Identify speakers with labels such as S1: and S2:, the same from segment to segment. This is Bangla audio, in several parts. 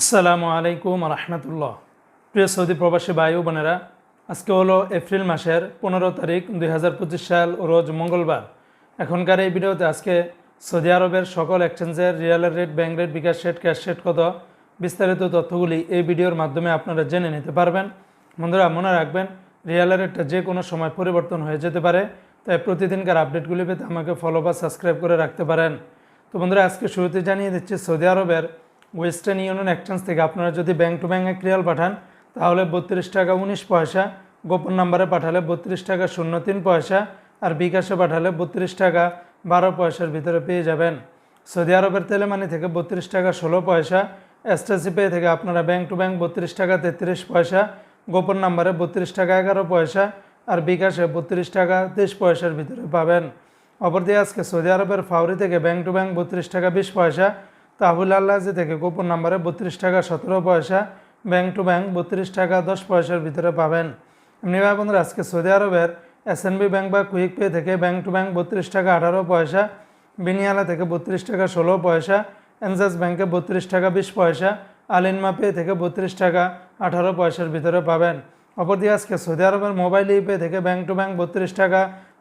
S1: আসসালামু আলাইকুম রহমতুল্লাহ। প্রিয় সৌদি প্রবাসী ভাই বোনেরা, আজকে হলো এপ্রিল মাসের পনেরো তারিখ দুই হাজার পঁচিশ সাল, রোজ মঙ্গলবার। এখনকার এই ভিডিওতে আজকে সৌদি আরবের সকল এক্সচেঞ্জের রিয়ালের rate bank rate, bKash rate, cash rate কত, বিস্তারিত তথ্যগুলি এই ভিডিওর মাধ্যমে আপনারা জেনে নিতে পারবেন। বন্ধুরা, মনে রাখবেন রিয়ালের রেটটা যে কোনো সময় পরিবর্তন হয়ে যেতে পারে, তাই প্রতিদিনকার আপডেটগুলি পেতে আমাকে ফলো বা সাবস্ক্রাইব করে রাখতে পারেন। তো বন্ধুরা, আজকে শুরুতে জানিয়ে দিচ্ছি সৌদি আরবের ওয়েস্টার্ন ইউনিয়ন এক্সচেঞ্জ থেকে আপনারা যদি ব্যাংক টু ব্যাংক এক রিয়াল পাঠান, তাহলে বত্রিশ টাকা উনিশ পয়সা, গোপন নাম্বারে পাঠালে বত্রিশ টাকা শূন্য তিন পয়সা, আর বিকাশে পাঠালে বত্রিশ টাকা বারো পয়সার ভিতরে পেয়ে যাবেন। সৌদি আরবের তেলেমানি থেকে বত্রিশ টাকা ষোলো পয়সা এসটিসি পে থেকে আপনারা ব্যাংক টু ব্যাংক বত্রিশ টাকা তেত্রিশ পয়সা, গোপন নাম্বারে বত্রিশ টাকা এগারো পয়সা, আর বিকাশে বত্রিশ টাকা তেইশ পয়সার ভিতরে পাবেন। অপরদিকে আজকে সৌদি আরবের ফাউরি থেকে ব্যাংক টু ব্যাংক বত্রিশ টাকা বিশ পয়সা তাহুল আল্লাজি থেকে গোপন নাম্বারে বত্রিশ টাকা সতেরো পয়সা ব্যাংক টু ব্যাংক বত্রিশ টাকা দশ পয়সার ভিতরে পাবেন। এমনি ভাই বন্ধুরা, আজকে সৌদি আরবের এসএনবি ব্যাংক বা কুইক পে থেকে ব্যাংক টু ব্যাংক বত্রিশ টাকা আঠারো পয়সা, বিনিয়ালা থেকে বত্রিশ টাকা ষোলো পয়সা, এনজাস ব্যাংকে বত্রিশ টাকা বিশ পয়সা, আলিনমা পে থেকে বত্রিশ টাকা আঠারো পয়সার ভিতরে পাবেন। অপরদিকে আজকে সৌদি আরবের মোবাইল ইপে থেকে ব্যাংক টু ব্যাংক বত্রিশ টাকা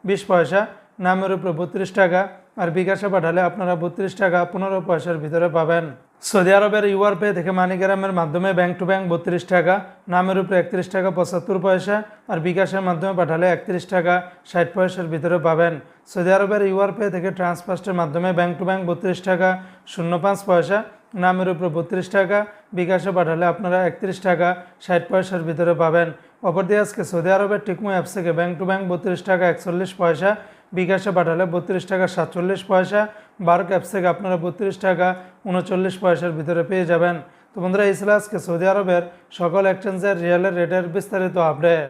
S1: বিশ পয়সা, নামের উপরে বত্রিশ টাকা আর বিকাশে পাঠালে আপনারা বত্রিশ টাকা পনেরো পয়সার ভিতরে পাবেন। সৌদি আরবের ইউআর পে থেকে মানিগ্রামের মাধ্যমে ব্যাংক টু ব্যাংক বত্রিশ টাকা, নামের উপরে একত্রিশ টাকা পঁচাত্তর পয়সা আর বিকাশের মাধ্যমে পাঠালে একত্রিশ টাকা ষাট পয়সার ভিতরে পাবেন। সৌদি আরবের ইউআর পে থেকে ট্রান্সফার্স্টের মাধ্যমে ব্যাংক টু ব্যাংক বত্রিশ টাকা, শূন্য পাঁচ পয়সা, নামের উপরে বত্রিশ টাকা, বিকাশে পাঠালে আপনারা একত্রিশ টাকা ষাট পয়সার ভিতরে পাবেন। অপরদিকে আজকে সৌদি আরবের টিকমো অ্যাপস থেকে ব্যাংক টু ব্যাংক বত্রিশ টাকা একচল্লিশ পয়সা বিকাশে পাঠালে বত্রিশ টাকা সাতচল্লিশ পয়সা, বারো অ্যাপস থেকে আপনারা বত্রিশ টাকা উনচল্লিশ পয়সার ভিতরে পেয়ে যাবেন। তো বন্ধুরা, এই ছিল আজকে সৌদি আরবের সকল এক্সচেঞ্জের রিয়ালের রেটের বিস্তারিত আপডেট